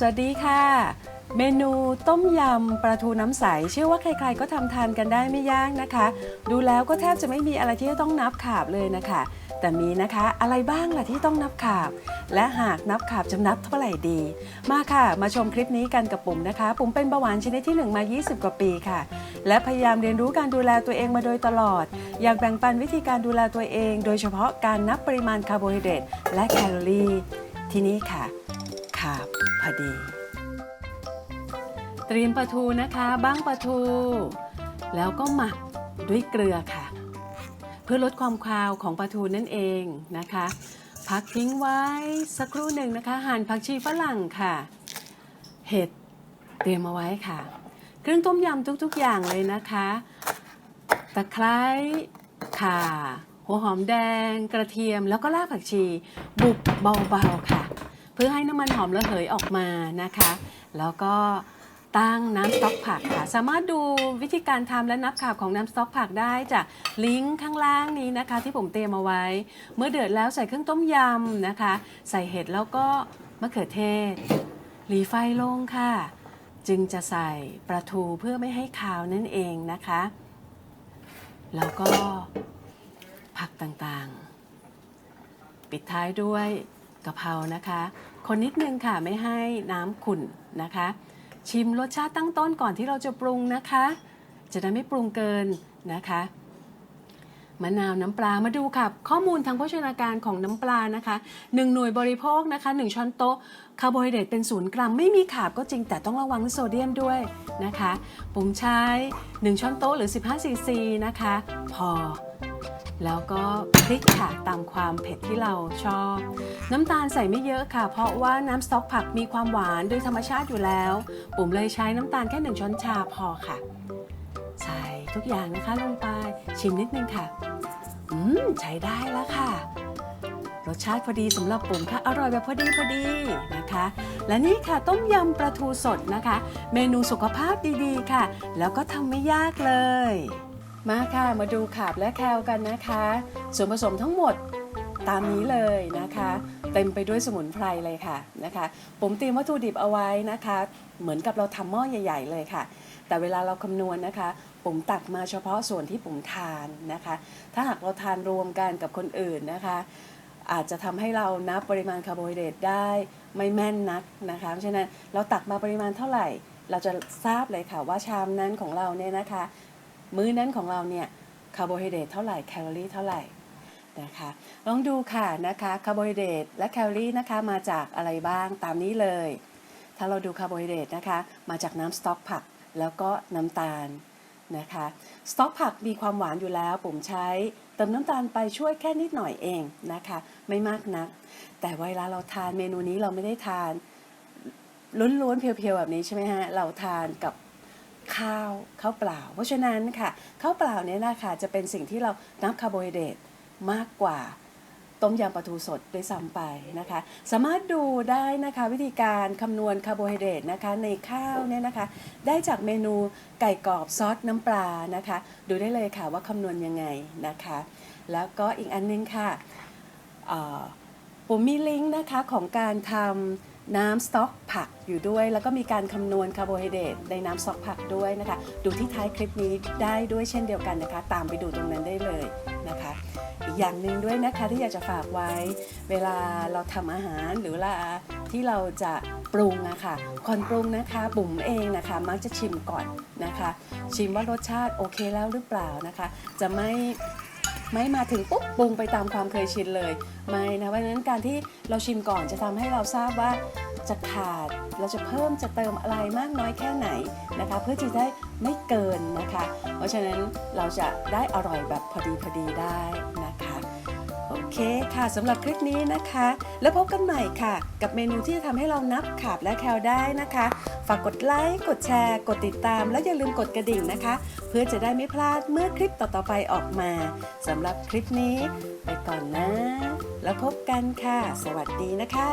สวัสดีค่ะ เมนูต้มยำปลาทูน้ำใสเชื่อว่าใครๆก็ทำทานกันได้ไม่ยากนะคะ ดูแล้วก็แทบจะไม่มีอะไรที่ต้องนับขาบเลยนะคะ แต่มีนะคะอะไรบ้างล่ะที่ต้องนับขาบ และหากนับขาบจะนับเท่าไหร่ดี มาค่ะ มาชมคลิปนี้กันกับปุ่มนะคะ ปุ่มเป็นเบาหวานชนิดที่ 1 มา 20 กว่าปีค่ะ และพยายามเรียนรู้การดูแลตัวเองมาโดยตลอด อยากแบ่งปันวิธีการดูแลตัวเอง โดยเฉพาะการนับปริมาณคาร์โบไฮเดรตและแคลอรี่ ที่นี่ค่ะ ขาบพอดี เตรียมปลาทูนะคะบ้างปลาทู แล้วก็หมักด้วยเกลือค่ะ เพื่อลดความคาวของปลาทูนั่นเองนะคะพักทิ้งไว้สักครู่หนึ่งนะคะหั่นผักชีฝรั่งค่ะ เห็ดเตรียมเอาไว้ค่ะ เครื่องต้มยำทุกๆอย่างเลยนะคะ ตะไคร้ข่า หัวหอมแดง กระเทียมแล้วก็รากผักชี บุบเบาๆค่ะ พื่อให้น้ำมันหอมระเหยออกมานะคะ แล้วก็ตั้งน้ำสต๊อกผักค่ะ สามารถดูวิธีการทำและนับข่าบของน้ำสต๊อกผักได้จากลิงก์ข้างล่างนี้นะคะ ที่ผมเตรียมเอาไว้ เมื่อเดือดแล้วใส่เครื่องต้มยำนะคะ ใส่เห็ดแล้วก็มะเขือเทศ หลีไฟลงค่ะ จึงจะใส่ปลาทูเพื่อไม่ให้คาวนั่นเองนะคะ แล้วก็ผักต่างๆ ปิดท้ายด้วย กะเพรานะคะ คนนิดนึงค่ะไม่ให้น้ำขุ่นนะคะ ชิมรสชาติตั้งต้นก่อนที่เราจะปรุงนะคะ จะได้ไม่ปรุงเกินนะคะมะนาวน้ำปลามาดูค่ะ ข้อมูลทางโภชนาการของน้ำปลานะคะ 1 หน่วยบริโภคนะคะ 1 ช้อนโต๊ะคาร์โบไฮเดรตเป็นศูนย์กรัม ไม่มีขาบก็จริงแต่ต้องระวังโซเดียมด้วยนะคะผมใช้ 1 ช้อนโต๊ะหรือ 15ซีซีนะคะ พอ แล้วก็พริกค่ะตามความเผ็ดที่เราชอบ น้ำตาลใส่ไม่เยอะค่ะ เพราะว่าน้ำสต๊อกผักมีความหวานโดยธรรมชาติอยู่แล้ว ปุ่มเลยใช้น้ำตาลแค่หนึ่งช้อนชาพอค่ะ ใส่ทุกอย่างนะคะลงไปชิมนิดนึงค่ะ อืมใช้ได้แล้วค่ะ รสชาติพอดีสำหรับปุ่มค่ะอร่อยแบบพอดีพอดีนะคะ และนี่ค่ะต้มยำปลาทูสดนะคะ เมนูสุขภาพดีๆค่ะ แล้วก็ทำไม่ยากเลย มาค่ะมาดูขาบและแคลกันนะคะ ส่วนผสมทั้งหมดตามนี้เลยนะคะ เต็มไปด้วยสมุนไพรเลยค่ะนะคะ ผมเตรียมวัตถุดิบเอาไว้นะคะ เหมือนกับเราทำหม้อใหญ่ ๆ เลยค่ะ แต่เวลาเราคำนวณนะคะ ผมตักมาเฉพาะส่วนที่ผมทานนะคะ ถ้าหากเราทานรวมกันกับคนอื่นนะคะ อาจจะทำให้เรานับปริมาณคาร์โบไฮเดรตได้ไม่แม่นนักนะคะเพราะฉะนั้นเราตักมาปริมาณเท่าไหร่ เราจะทราบเลยค่ะว่าชามนั้นของเราเนี่ยนะคะ มื้อนั้นของเราเนี่ยคาร์โบไฮเดรตเท่าไหร่แคลอรี่เท่าไหร่นะคะลองดูค่ะนะคะคาร์โบไฮเดรตและแคลอรี่นะคะมาจากอะไรบ้างตามนี้เลย ถ้าเราดูคาร์โบไฮเดรตนะคะมาจากน้ำสต๊อกผักแล้วก็น้ำตาลนะคะสต๊อกผักมีความหวานอยู่แล้วผมใช้เติมน้ำตาลไปช่วยแค่นิดหน่อยเองนะคะ ไม่มากนัก แต่เวลาเราทานเมนูนี้เราไม่ได้ทานล้วนๆเพียวๆแบบนี้ใช่ไหมฮะเราทานกับ ข้าวข้าวเปล่า เพราะฉะนั้นค่ะข้าวเปล่าเนี่ยนะคะจะเป็นสิ่งที่เรานับคาร์โบไฮเดรตมากกว่าต้มยำปลาทูสดด้วยซ้ำไปนะคะ สามารถดูได้นะคะวิธีการคำนวณคาร์โบไฮเดรตนะคะในข้าวเนี่ยนะคะ ได้จากเมนูไก่กรอบซอสน้ำปลานะคะ ดูได้เลยค่ะว่าคำนวณยังไงนะคะ แล้วก็อีกอันนึงค่ะผมมีลิงก์นะคะของการทำ น้ำสต๊อกผักอยู่ด้วย แล้วก็มีการคำนวณคาร์โบไฮเดรตในน้ำสต๊อกผักด้วยนะคะ ดูที่ท้ายคลิปนี้ได้ด้วยเช่นเดียวกันนะคะ ตามไปดูตรงนั้นได้เลยนะคะ อีกอย่างหนึ่งด้วยนะคะที่อยากจะฝากไว้ เวลาเราทำอาหารหรือเวลาที่เราจะปรุงอะค่ะก่อนปรุงนะคะบุ๋มเองนะคะ มักจะชิมก่อนนะคะ ชิมว่ารสชาติโอเคแล้วหรือเปล่านะคะ จะไม่ ไม่มาถึงปุ๊บปรุงไปตามความเคยชินเลย ไม่นะเพราะฉะนั้นการที่เราชิมก่อนจะทำให้เราทราบว่าจะขาดเราจะเพิ่มจะเติมอะไรมากน้อยแค่ไหนนะคะ เพื่อที่จะได้ไม่เกินนะคะ เพราะฉะนั้นเราจะได้อร่อยแบบพอดีพอดีได้นะคะโอเคค่ะสำหรับคลิปนี้นะคะ แล้วพบกันใหม่ค่ะ กับเมนูที่จะทำให้เรานับขาบและแคลได้นะคะ ฝากกดไลค์ กดแชร์ กดติดตาม และอย่าลืมกดกระดิ่งนะคะ เพื่อจะได้ไม่พลาดเมื่อคลิปต่อๆไปออกมาสำหรับคลิปนี้ ไปก่อนนะ แล้วพบกันค่ะ สวัสดีนะคะ